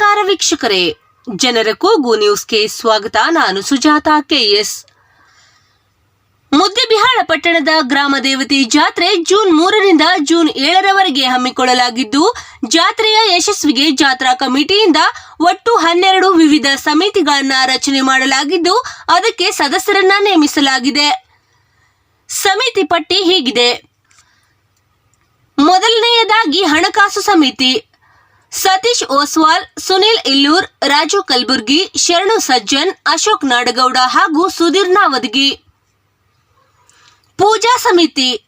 ನಮಸ್ಕಾರ ವೀಕ್ಷಕರೇ. ಜನರ ಕೂಗು ನ್ಯೂಸ್ಗೆ ಸ್ವಾಗತ. ನಾನು ಸುಜಾತ ಕೆಎಸ್. ಮುದ್ದೆಬಿಹಾಳ ಪಟ್ಟಣದ ಗ್ರಾಮ ದೇವತೆ ಜಾತ್ರೆ ಜೂನ್ ಮೂರರಿಂದ ಜೂನ್ ಏಳರವರೆಗೆ ಹಮ್ಮಿಕೊಳ್ಳಲಾಗಿದ್ದು, ಜಾತ್ರೆಯ ಯಶಸ್ವಿಗೆ ಜಾತ್ರಾ ಕಮಿಟಿಯಿಂದ ಒಟ್ಟು ಹನ್ನೆರಡು ವಿವಿಧ ಸಮಿತಿಗಳನ್ನು ರಚನೆ ಮಾಡಲಾಗಿದ್ದು, ಅದಕ್ಕೆ ಸದಸ್ಯರನ್ನ ನೇಮಿಸಲಾಗಿದೆ. ಸಮಿತಿ ಪಟ್ಟಿ ಹೀಗಿದೆ. ಮೊದಲನೆಯದಾಗಿ ಹಣಕಾಸು ಸಮಿತಿ. ಸತೀಶ್ ಓಸ್ವಾಲ್ ಸುನಿಲ್ ಇಲ್ಲೂರ್, ರಾಜು ಕಲ್ಬುರ್ಗಿ, ಶರಣು ಸಜ್ಜನ್, ಅಶೋಕ್ ನಾಡಗೌಡ ಹಾಗೂ ಸುಧೀರ್ ನಾವದಗಿ. ಪೂಜಾ ಸಮಿತಿ.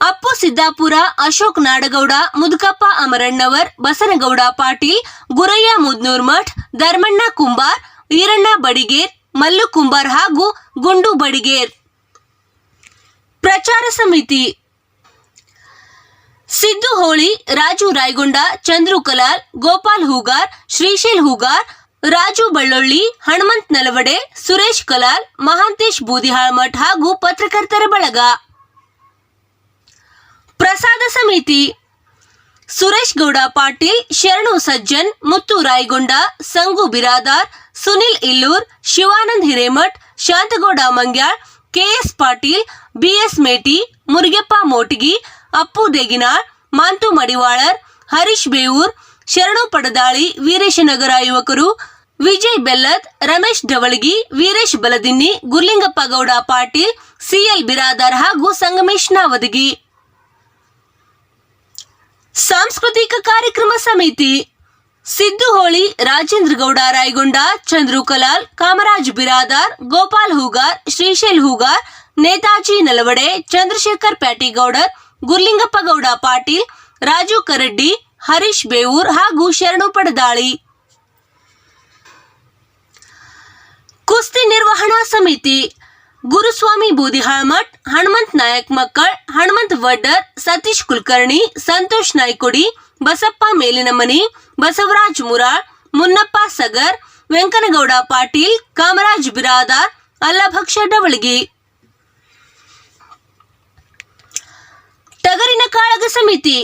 ಅಪ್ಪು ಸಿದ್ದಾಪುರ, ಅಶೋಕ್ ನಾಡಗೌಡ, ಮುದುಕಪ್ಪ ಅಮರಣ್ಣವರ್, ಬಸನಗೌಡ ಪಾಟೀಲ್, ಗುರಯ್ಯ ಮುದ್ನೂರ್ ಮಠ್, ಧರ್ಮಣ್ಣ ಕುಂಬಾರ್, ಈರಣ್ಣ ಬಡಿಗೇರ್, ಮಲ್ಲು ಕುಂಬಾರ್ ಹಾಗೂ ಗುಂಡು ಬಡಿಗೇರ್. ಪ್ರಚಾರ ಸಮಿತಿ. ಸಿದ್ದು ಹೋಳಿ, ರಾಜು ರಾಯಗೊಂಡ, ಚಂದ್ರು ಕಲಾಲ್, ಗೋಪಾಲ್ ಹೂಗಾರ್, ಶ್ರೀಶೈಲ್ ಹೂಗಾರ್, ರಾಜು ಬಳ್ಳೊಳ್ಳಿ ಹನುಮಂತ್ ನಲವಡೆ, ಸುರೇಶ್ ಕಲಾಲ್, ಮಹಾಂತೇಶ್ ಬೂದಿಹಾಳ್ಮಠ್ ಹಾಗೂ ಪತ್ರಕರ್ತರ ಬಳಗ. ಪ್ರಸಾದ ಸಮಿತಿ. Suresh Gowda, Patil, Sharanu Sajjan, Muttu Rayagonda, Sangu Biradar, Sunil Illur, Shivanand Hiremath, Shantagouda Mangyal K S Patil B S Meti, Murugeppa Motigi Appu Deginal, Mantu Madivalar, Harish Bevur, Sharanu Padadali Veereshnagar ಯುವಕರು, Vijay Bellad Ramesh Dhavalagi Veeresh Baladinni, Gurlingappa Gowda Patil, CL Biradar ಹಾಗೂ ಸಂಗಮೇಶ್ ನಾವದಗಿ ಸಾಂಸ್ಕೃತಿಕ ಕಾರ್ಯಕ್ರಮ ಸಮಿತಿ. ಸಿದ್ದು ಹೋಳಿ ರಾಜೇಂದ್ರ ಗೌಡ, ರಾಯಗೊಂಡ ಚಂದ್ರು ಕಲಾಲ್ ಕಾಮರಾಜ್ ಬಿರಾದಾರ್, ಗೋಪಾಲ್ ಹೂಗಾರ್, ಶ್ರೀಶೈಲ್ ಹೂಗಾರ್, ನೇತಾಜಿ ನಲವಡೆ, ಚಂದ್ರಶೇಖರ್ ಪ್ಯಾಟಿಗೌಡರ್ ಗುರ್ಲಿಂಗಪ್ಪ ಗೌಡ ಪಾಟೀಲ್, ರಾಜು ಕರಡ್ಡಿ, ಹರೀಶ್ ಬೇವೂರ್ ಹಾಗೂ ಶರಣು ಪಡದಾಳಿ. ಕುಸ್ತಿ ನಿರ್ವಹಣಾ ಸಮಿತಿ, ಗುರುಸ್ವಾಮಿ ಬೂದಿಹಾಳ್ಮಠ್ ಹನುಮಂತ್ ನಾಯಕ್ ಮಕ್ಕಳ್ ಹನುಮಂತ್ ವಡ್ಡರ್, ಸತೀಶ್ ಕುಲಕರ್ಣಿ, ಸಂತೋಷ್ ನಾಯ್ಕೊಡಿ, ಬಸಪ್ಪ ಮೇಲಿನಮನಿ, ಬಸವರಾಜ್ ಮುರಾಳ್, ಮುನ್ನಪ್ಪ ಸಗರ್, ವೆಂಕನಗೌಡ ಪಾಟೀಲ್, ಕಾಮರಾಜ್ ಬಿರಾದಾರ್, ಅಲ್ಲಭಕ್ಷ ಡವಳಗಿ. ಟಗರಿನ ಕಾಳಗ ಸಮಿತಿ.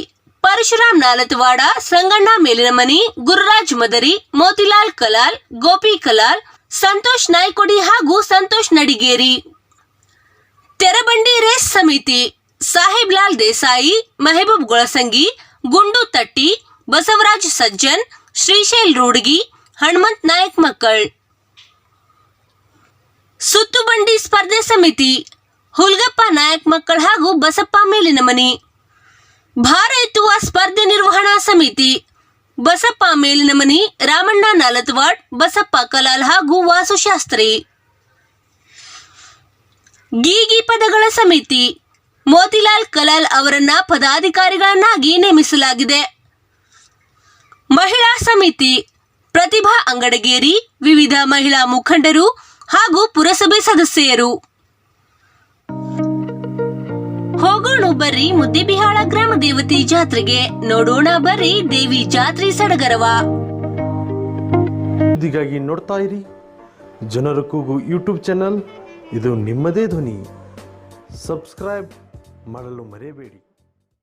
ಪರಶುರಾಮ್ ನಾಲತ್ವಾಡ, ಸಂಗಣ್ಣ ಮೇಲಿನಮನಿ, ಗುರುರಾಜ್ ಮದರಿ, ಮೋತಿಲಾಲ್ ಕಲಾಲ್, ಗೋಪಿ ಕಲಾಲ್, ಸಂತೋಷ್ ನಾಯ್ಕೊಡಿ ಹಾಗೂ ಸಂತೋಷ್ ನಡಿಗೇರಿ. ತೆರಬಂಡಿ ರೇಸ್ ಸಮಿತಿ. ಸಾಹೇಬ್ ಲಾಲ್ ದೇಸಾಯಿ, ಮೆಹಬೂಬ್ ಗೊಳಸಂಗಿ, ಗುಂಡು ತಟ್ಟಿ, ಬಸವರಾಜ್ ಸಜ್ಜನ್, ಶ್ರೀಶೈಲ್ ರೂಡ್ಗಿ ಹನುಮಂತ್ ನಾಯಕ್ ಮಕ್ಕಳ್. ಸುತ್ತುಬಂಡಿ ಸ್ಪರ್ಧೆ ಸಮಿತಿ. ಹುಲ್ಗಪ್ಪ ನಾಯಕ್ ಮಕ್ಕಳ ಹಾಗೂ ಬಸಪ್ಪ ಮೇಲಿನ ಮನಿ. ಭಾರ ಎತ್ತುವ ಸ್ಪರ್ಧೆ ನಿರ್ವಹಣಾ ಸಮಿತಿ. ಬಸಪ್ಪ ಮೇಲಿನ ಮನಿ ರಾಮಣ್ಣ ನಾಲತ್ವಾಡ್, ಬಸಪ್ಪ ಕಲಾಲ್ ಹಾಗೂ ವಾಸುಶಾಸ್ತ್ರಿ. ಗೀಗಿ ಪದಗಳ ಸಮಿತಿ. ಮೋತಿಲಾಲ್ ಕಲಾಲ್ ಅವರನ್ನ ಪದಾಧಿಕಾರಿಗಳನ್ನಾಗಿ ನೇಮಿಸಲಾಗಿದೆ. ಮಹಿಳಾ ಸಮಿತಿ. ಪ್ರತಿಭಾ ಅಂಗಡಗೇರಿ, ವಿವಿಧ ಮಹಿಳಾ ಮುಖಂಡರು ಹಾಗೂ ಪುರಸಭೆ ಸದಸ್ಯರು ಹೋಗೋಣ ಬರ್ರಿ ಮುದ್ದೆಬಿಹಾಳ ಗ್ರಾಮ ದೇವತೆ ಜಾತ್ರೆಗೆ. ನೋಡೋಣ ಬರ್ರಿ ದೇವಿ ಜಾತ್ರೆ ಸಡಗರವ. ಇದೀಗಾಗಿ ನೋಡ್ತಾ ಇರಿ. ಜನರ ಕೂಗು ಯೂಟ್ಯೂಬ್ ಚಾನಲ್. ಇದು ನಿಮ್ಮದೇ ಧ್ವನಿ. ಸಬ್ಸ್ಕ್ರೈಬ್ ಮಾಡಲು ಮರೆಯಬೇಡಿ.